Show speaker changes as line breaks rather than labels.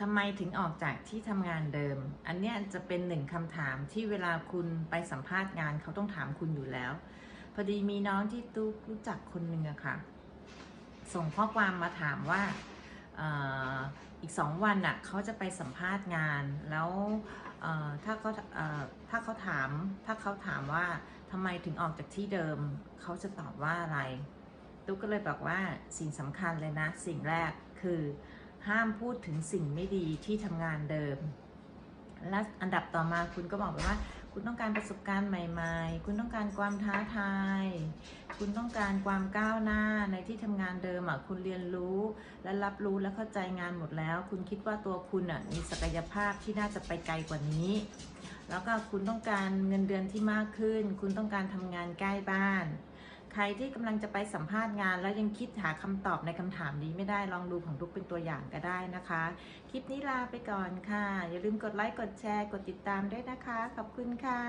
ทำไมถึงออกจากที่ทำงานเดิม อันเนี้ยจะเป็นหนึ่งคำถามที่เวลาคุณไปสัมภาษณ์งานเขาต้องถามคุณอยู่แล้ว พอดีมีน้องที่ตุ๊กรู้จักคนหนึ่งอะค่ะ ส่งข้อความมาถามว่าอีกสองวันน่ะเขาจะไปสัมภาษณ์งาน แล้วถ้าเขาถ้าเขาถาม ถ้าเขาถามว่าทำไมถึงออกจากที่เดิม เขาจะตอบว่าอะไร ตุ๊กก็เลยบอกว่าสิ่งสำคัญเลยนะ สิ่งแรกคือ ห้ามพูดถึงสิ่งไม่ดีที่ทำงานเดิม และอันดับต่อมาคุณก็บอกไปว่า คุณต้องการประสบการณ์ใหม่ ๆ คุณต้องการความท้าทาย คุณต้องการความก้าวหน้าในที่ทำงานเดิมอะคุณเรียนรู้และรับรู้และเข้าใจงานหมดแล้ว คุณคิดว่าตัวคุณอะมีศักยภาพที่น่าจะไปไกลกว่านี้แล้วก็คุณต้องการเงินเดือนที่มากขึ้น คุณต้องการทำงานใกล้บ้าน ใครที่กำลังจะไปสัมภาษณ์งาน แล้วยังคิดหาคำตอบในคำถามนี้ไม่ได้ลองดูของทุกเป็นตัวอย่างก็ได้นะคะ คลิปนี้ลาไปก่อนค่ะ อย่าลืมกดไลค์กดแชร์ กดติดตามด้วยนะคะ ขอบคุณค่ะ